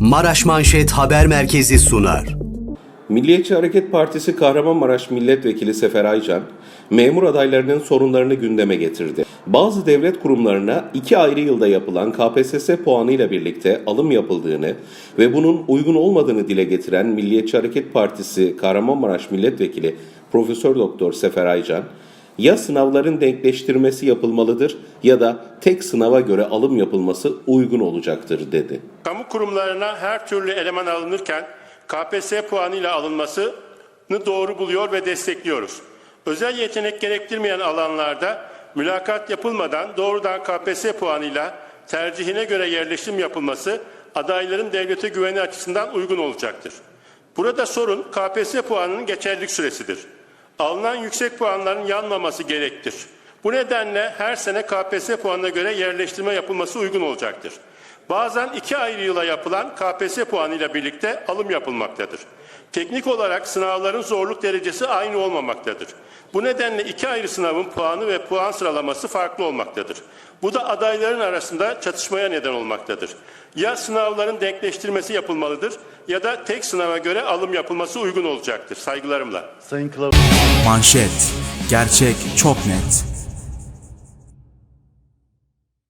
Maraş Manşet Haber Merkezi sunar. Milliyetçi Hareket Partisi Kahramanmaraş Milletvekili Sefer Aycan, memur adaylarının sorunlarını gündeme getirdi. Bazı devlet kurumlarına iki ayrı yılda yapılan KPSS puanıyla birlikte alım yapıldığını ve bunun uygun olmadığını dile getiren Milliyetçi Hareket Partisi Kahramanmaraş Milletvekili Profesör Doktor Sefer Aycan, ya sınavların denkleştirmesi yapılmalıdır ya da tek sınava göre alım yapılması uygun olacaktır dedi. Kamu kurumlarına her türlü eleman alınırken KPSS puanıyla alınmasını doğru buluyor ve destekliyoruz. Özel yetenek gerektirmeyen alanlarda mülakat yapılmadan doğrudan KPSS puanıyla tercihine göre yerleşim yapılması adayların devlete güveni açısından uygun olacaktır. Burada sorun KPSS puanının geçerlilik süresidir. Alınan yüksek puanların yanmaması gerektir. Bu nedenle her sene KPSS puanına göre yerleştirme yapılması uygun olacaktır. Bazen iki ayrı yıla yapılan KPSS puanıyla birlikte alım yapılmaktadır. Teknik olarak sınavların zorluk derecesi aynı olmamaktadır. Bu nedenle iki ayrı sınavın puanı ve puan sıralaması farklı olmaktadır. Bu da adayların arasında çatışmaya neden olmaktadır. Ya sınavların denkleştirmesi yapılmalıdır ya da tek sınava göre alım yapılması uygun olacaktır. Saygılarımla. Manşet. Gerçek çok net.